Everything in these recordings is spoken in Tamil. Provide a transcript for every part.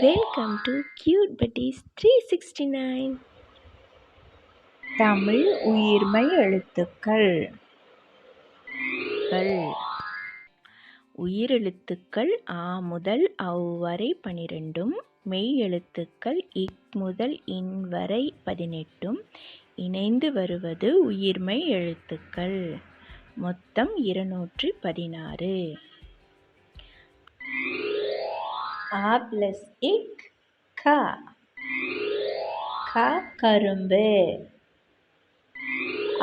Welcome to cute buddies three sixty nine Tamil உயிர்மை எழுத்துக்கள். கள். உயிரெழுத்துக்கள் ஆ முதல் அவ் வரை பனிரெண்டும் மெய் எழுத்துக்கள் இக் முதல் இன் வரை பதினெட்டும் இணைந்து வருவது உயிர்மெய் எழுத்துக்கள். மொத்தம் இருநூற்றி பதினாறு. ஆ ப்ளஸ் இக் க. க கரும்பு.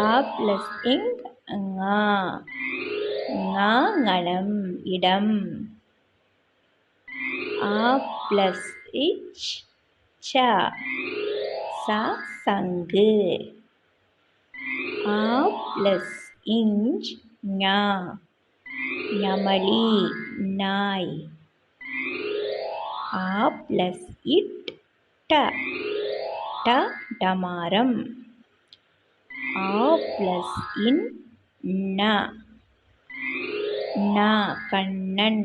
ஆ ப்ளஸ் இங் ஙா. இடம். ஆ ப்ளஸ் இச் ச ச. சங்கு. ஆ ப்ளஸ் இஞ்ச் ஞா ஞமலி நாய். ஆ ப்ளஸ் இட் ட. ட டமாரம். ஆ ப்ளஸ் இன் ந. ந கண்ணன்.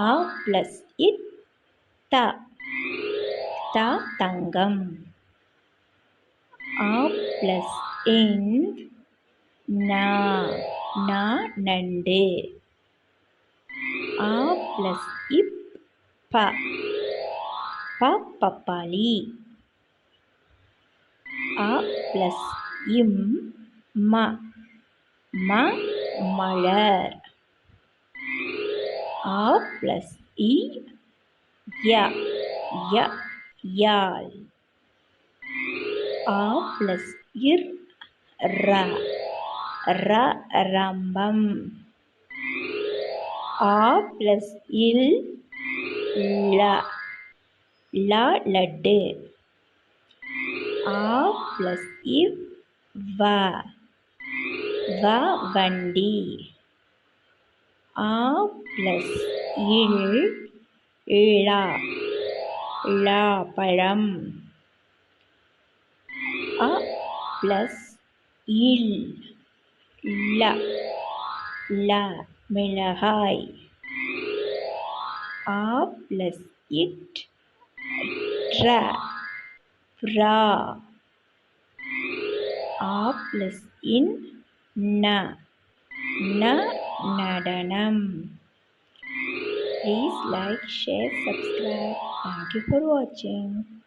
ஆ ப்ளஸ் இத் த. த தங்கம். ஆ ப்ளஸ் இன் நா. நா நண்டு. ஆ ப்ளஸ் இப் ப. ப பப்பாளி அ ப்ளஸ் இம் ம. ம மலர். ஆ ப்ளஸ் இ ய. ய யாழ். ஆ ப்ளஸ் இர் ர. ர ரம்பம். ஆ ப்ளஸ் இல் ல ல லட்டு. ஆ ப்ளஸ் இவ் வ. வ வண்டி. ஆ ப்ளஸ் இல் ழ ழ பழம் அ ப்ளஸ் இல் ல ல மிளகாய். a plus it tra pra. a plus in na. Na nadanam. Please like share subscribe. Thank you for watching.